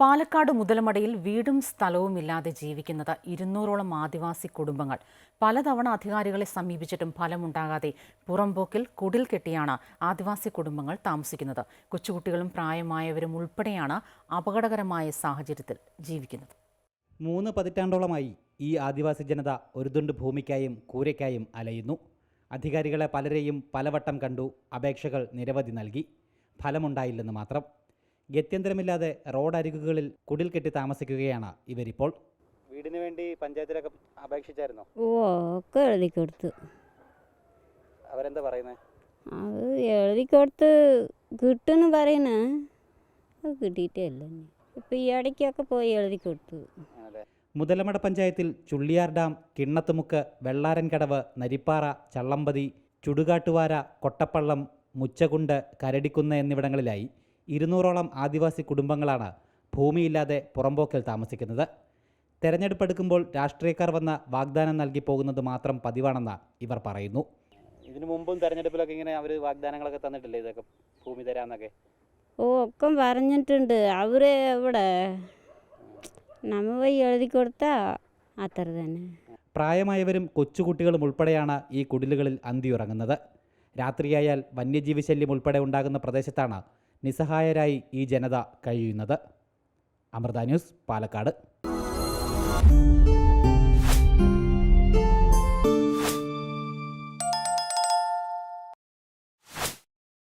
പാലക്കാട് മുതലമടയിൽ വീടും സ്ഥലവും ഇല്ലാതെ ജീവിക്കുന്നത് ഇരുന്നൂറോളം ആദിവാസി കുടുംബങ്ങൾ. പലതവണ അധികാരികളെ സമീപിച്ചിട്ടും ഫലമുണ്ടാകാതെ പുറംപോക്കിൽ കുടിൽ കെട്ടിയാണ് ആദിവാസി കുടുംബങ്ങൾ താമസിക്കുന്നത്. കൊച്ചുകുട്ടികളും പ്രായമായവരും ഉൾപ്പെടെയാണ് അപകടകരമായ സാഹചര്യത്തിൽ ജീവിക്കുന്നത്. മൂന്ന് പതിറ്റാണ്ടോളമായി ഈ ആദിവാസി ജനത ഒരു തുണ്ട് ഭൂമിക്കായും കൂരയ്ക്കായും അലയുന്നു. അധികാരികളെ പലരെയും പലവട്ടം കണ്ടു അപേക്ഷകൾ നിരവധി നൽകി. ഫലമുണ്ടായില്ലെന്ന് മാത്രം. ഗത്യന്തരമില്ലാതെ റോഡരികുകളിൽ കുടിൽ കെട്ടി താമസിക്കുകയാണ് ഇവരിപ്പോൾ. വീടിന് വേണ്ടി പഞ്ചായത്തിലൊക്കെ അപേക്ഷിച്ചായിരുന്നോ? ഓ ഒക്കെ എഴുതി കൊടുത്തു. അവരെന്താ പറയുന്നത് അത് എഴുതി കൊടുത്ത് കിട്ടുമെന്ന് പറയണ അത് കിട്ടിയിട്ടേ ഇല്ല ഇപ്പം ഈ ഇടയ്ക്കൊക്കെ പോയി എഴുതി കൊടുത്തു. മുതലമട പഞ്ചായത്തിൽ ചുള്ളിയാർ ഡാം കിണ്ണത്തുമുക്ക് വെള്ളാരൻകടവ് നരിപ്പാറ ചള്ളമ്പതി ചുടുകാട്ടുവാര കൊട്ടപ്പള്ളം മുച്ചകുണ്ട് കരടിക്കുന്ന് എന്നിവിടങ്ങളിലായി. ഇരുന്നൂറോളം ആദിവാസി കുടുംബങ്ങളാണ് ഭൂമിയില്ലാതെ പുറമ്പോക്കിൽ താമസിക്കുന്നത്. തെരഞ്ഞെടുപ്പ് എടുക്കുമ്പോൾ രാഷ്ട്രീയക്കാർ വന്ന വാഗ്ദാനം നൽകി പോകുന്നത് മാത്രം പതിവാണെന്ന് ഇവർ പറയുന്നു. ഇതിനു മുമ്പും തെരഞ്ഞെടുപ്പിലൊക്കെ ഇങ്ങനെ അവർ വാഗ്ദാനങ്ങളൊക്കെ തന്നിട്ടില്ലേ ഇതൊക്കെ ഭൂമി തരാന്നൊക്കെ? ഓ ഒക്കെ പറഞ്ഞിട്ടുണ്ട്. അവർ എവിടെ? നമ്മ എഴുതി കൊടുത്താ അത്ര തന്നെ. പ്രായമായവരും കൊച്ചുകുട്ടികളും ഉൾപ്പെടെയാണ് ഈ കുടിലുകളിൽ അന്തിയുറങ്ങുന്നത്. രാത്രിയായാൽ വന്യജീവി ശല്യം ഉൾപ്പെടെ ഉണ്ടാകുന്ന പ്രദേശത്താണ് നിസ്സഹായരായി ഈ ജനത കഴിയുന്നത്. അമൃത ന്യൂസ് പാലക്കാട്.